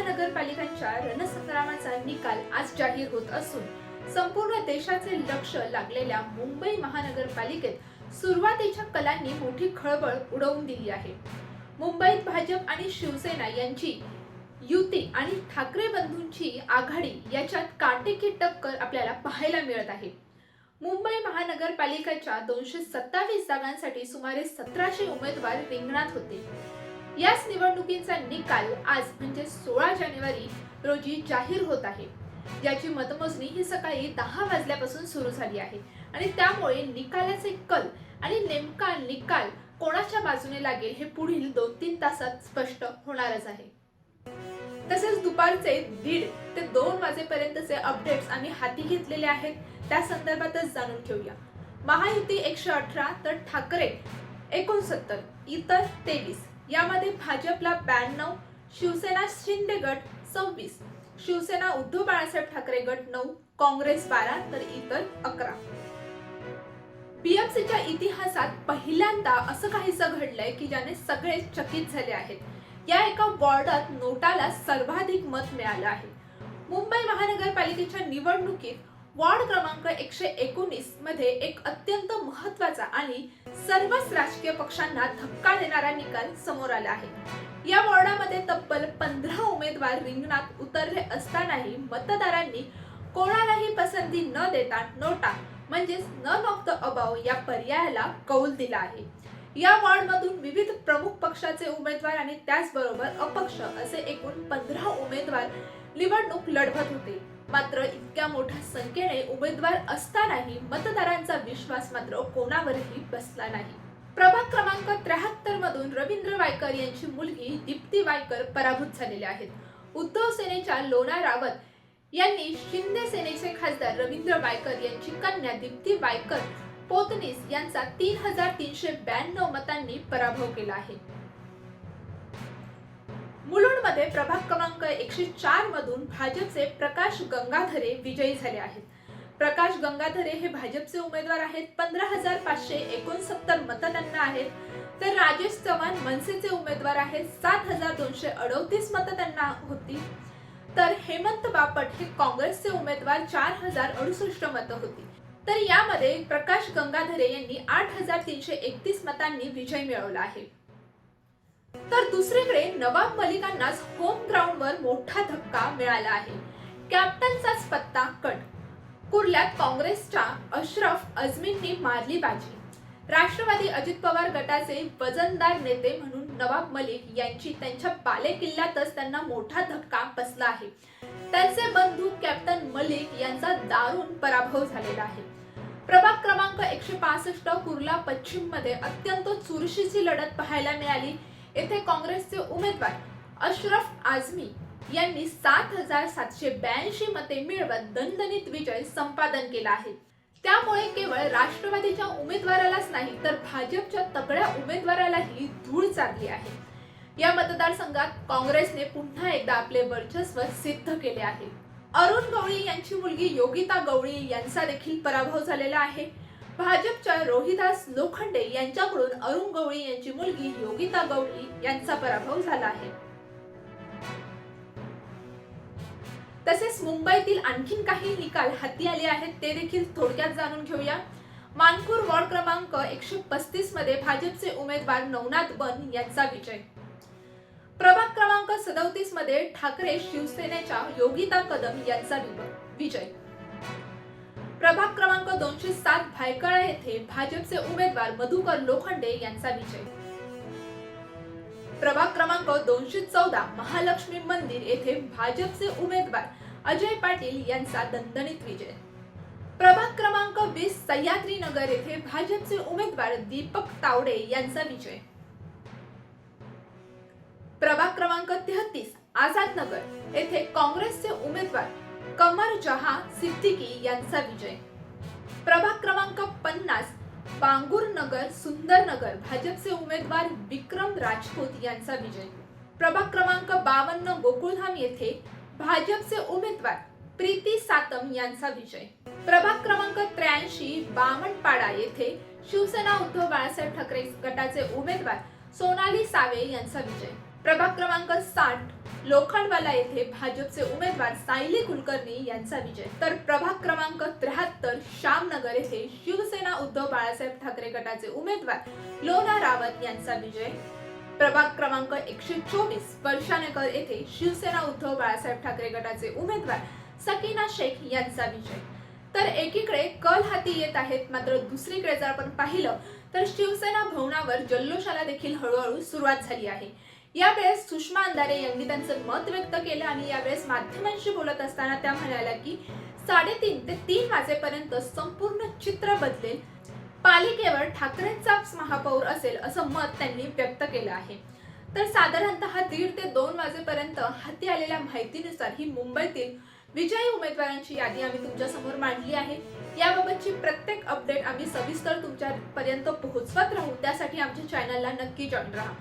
महानगरपालिकांच्या रणसंग्रामाचा निकाल आज जाहीर होत असून संपूर्ण देशाचे लक्ष लागलेल्या मुंबई महानगरपालिकेत सुरुवातीच्या कलांनी मोठी खळबळ उडवून दिली आहे. मुंबईत भाजप आणि शिवसेना यांची युती आणि ठाकरे बंधूंची आघाडी याच्यात काटेकी टक्कर आपल्याला पाहायला मिळत आहे. मुंबई महानगरपालिकेच्या दोनशे सत्तावीस जागांसाठी सुमारे सतराशे उमेदवार रिंगणात होते. याच निवडणुकीचा निकाल आज म्हणजे सोळा जानेवारी रोजी जाहीर होत आहे. याची मतमोजणी ही सकाळी दहा वाजल्यापासून सुरू झाली आहे. आणि त्यामुळे निकालाचे कल आणि नेमका निकाल कोणाच्या बाजूने लागेल हे पुढील दोन तीन तासात स्पष्ट होणारच आहे. तसेच दुपारचे दीड ते दोन वाजेपर्यंतचे अपडेट्स आम्ही हाती घेतलेले आहेत त्या संदर्भातच जाणून घेऊया. महायुती एकशे अठरा तर ठाकरे एकोणसत्तर इतर तेवीस. यामध्ये भाजपला ब्याण्णव शिवसेना शिंदे गट सव्वीस शिवसेना उद्धव बाळासाहेब ठाकरे गट नऊ काँग्रेस बारा तर इतर अकरा. बीएमसीच्या इतिहासात पहिल्यांदा असं काहीसं घडलंय की ज्याने सगळे चकित झाले आहेत. या एका वॉर्डात नोटाला सर्वाधिक मत मिळालं आहे. मुंबई महानगरपालिकेच्या निवडणुकीत वॉर्ड क्रमांक एकशे एकोणीसमध्ये एक अत्यंत महत्त्वाचा आणि सर्वच राजकीय पक्षांना धक्का देणारा निकाल समोर आला आहे. या वॉर्डामध्ये तब्बल पंधरा उमेदवार रिंगणात उतरले असतानाही मतदारांनी कोणालाही पसंती न देता नोटा म्हणजेच नन ऑफ द अबाव या पर्यायाला कौल दिला आहे. या वॉर्डमधून विविध प्रमुख पक्षाचे उमेदवार आणि त्याचबरोबर अपक्ष असे एकूण पंधरा उमेदवार निवडणूक लढवत होते. मात्र इतक्या मोठ्या संख्येने उमेदवार असतानाही मतदारांचा विश्वास मात्र कोणावरही बसला नाही. प्रभाग क्रमांक त्र्याहत्तर मधून रवींद्र वायकर यांची मुलगी दीप्ती वायकर पराभूत झालेल्या आहेत. उद्धव सेनेच्या लोणा रावत यांनी शिंदे सेनेचे खासदार रवींद्र वायकर यांची कन्या दीप्ती वायकर पोतनीस यांचा तीन हजार तीनशे ब्याण्णव मतांनी पराभव केला आहे. मुलुंडमध्ये प्रभाग क्रमांक एकशे चार मधून भाजपचे प्रकाश गंगाधरे विजयी झाले आहेत. प्रकाश गंगाधरे हे भाजपचे उमेदवार आहेत. पंधरा हजार पाचशे एकोणसत्तर मतं त्यांना आहेत. तर राजेश चव्हाण मनसेचे उमेदवार आहेत. सात हजार दोनशे अडोतीस मतं त्यांना होती. तर हेमंत बापट हे काँग्रेसचे उमेदवार. चार हजार अडुसष्ट मतं होती. तर यामध्ये प्रकाश गंगाधरे यांनी आठ हजार तीनशे एकतीस मतांनी विजय मिळवला आहे. तर दुसरीकडे नवाब मलिकांनाच होम ग्राउंडवर मोठा धक्का मिळाला आहे. कॅप्टनचाच पत्ता कट. कुर्ल्यात काँग्रेसच्या अशरफ अजमींनी मारली बाजी. राष्ट्रवादी अजित पवार गटाचे वजनदार नेते म्हणून नवाब मलिक यांची त्यांच्या बालेकिल्ल्यातच त्यांना मोठा धक्का बसला आहे. त्यांचे बंधू कॅप्टन मलिक यांचा दारुण पराभव झालेला आहे. प्रभाग क्रमांक एकशे पासष्ट कुर्ला पश्चिममध्ये अत्यंत चुरशीची लढत पाहायला मिळाली. येथे काँग्रेसचे उमेदवार अशरफ आझमी यांनी सात हजार सातशे ब्याऐंशी मते मिळवत दणदणीत विजय संपादन केला आहे. त्यामुळे केवळ राष्ट्रवादीच्या उमेदवारालाच नाही तर भाजपच्या तगड्या उमेदवारालाही धूळ चालली आहे. या मतदारसंघात काँग्रेसने पुन्हा एकदा आपले वर्चस्व सिद्ध केले आहे. अरुण गवळी यांची मुलगी योगिता गवळी यांचा देखील पराभव झालेला आहे. भाजपच्या रोहिदास लोखंडे यांच्याकडून अरुण गवळी यांची मुलगी योगिता गवळी यांचा पराभव झाला आहे. तसेच मुंबईतील आणखीन काही निकाल हाती आले आहेत ते देखील थोडक्यात जाणून घेऊया. मानपूर वॉर्ड क्रमांक एकशे पस्तीसमध्ये भाजपचे उमेदवार नवनाथ बन यांचा विजय. प्रभाग क्रमांक सदोतीसमध्ये ठाकरे शिवसेनेच्या योगिता कदम यांचा विजय. प्रभाग क्रमांक दोनशे सात भायखळा येथे भाजपचे उमेदवार मधुकर लोखंडे यांचा विजय. प्रभाग क्रमांक दोनशे चौदा महालक्ष्मी मंदिर येथे भाजपचे उमेदवार अजय पाटील यांचा दणदणीत विजय. प्रभाग क्रमांक वीस सह्याद्री नगर येथे भाजपचे उमेदवार दीपक तावडे यांचा विजय. प्रभाग क्रमांक तेहतीस आझाद नगर येथे काँग्रेसचे उमेदवार कमर जहा सिद्दीकी यांचा विजय. प्रभाग क्रमांक पन्नास बांगूर नगर सुंदर नगर भाजपचे उमेदवार विक्रम राजपूत यांचा विजय. प्रभाग क्रमांक बावन्न गोकुळधाम येथे भाजपचे उमेदवार प्रीती सातम यांचा विजय. प्रभाग क्रमांक त्र्याऐंशी बामणपाडा येथे शिवसेना उद्धव बाळासाहेब ठाकरे गटाचे उमेदवार सोनाली सावे यांचा विजय. प्रभाग क्रमांक साठ लोखंडवाला येथे भाजपचे उमेदवार सायली कुलकर्णी यांचा विजय. तर प्रभाग क्रमांक त्र्याहत्तर श्यामनगर येथे शिवसेना उद्धव बाळासाहेब ठाकरे गटाचे उमेदवार लोना रावत यांचा विजय. प्रभाग क्रमांक एकशे चोवीस वर्षानगर येथे शिवसेना उद्धव बाळासाहेब ठाकरे गटाचे उमेदवार सकीना शेख यांचा विजय. तर एकीकडे कल हाती येत आहेत मात्र दुसरीकडे जर आपण पाहिलं तर शिवसेना भवनावर जल्लोषाला देखील हळूहळू सुरुवात झाली आहे. यावेळेस सुषमा अंधारे यांनी त्यांचं मत व्यक्त केलं आणि यावेळेस माध्यमांशी बोलत असताना त्या म्हणाल्या की साडेतीन ते तीन वाजेपर्यंत संपूर्ण चित्र बदलेल. पालिकेवर ठाकरेंचाच महापौर असेल असं मत त्यांनी व्यक्त केलं आहे. तर साधारणतः दीड ते दोन वाजेपर्यंत हाती आलेल्या माहितीनुसार ही मुंबईतील विजयी उमेदवारांची यादी आम्ही तुमच्यासमोर मांडली आहे. याबाबतची प्रत्येक अपडेट आम्ही सविस्तर तुमच्या पर्यंत पोहोचवत राहू. त्यासाठी आमच्या चॅनलला नक्की जॉईन राहा.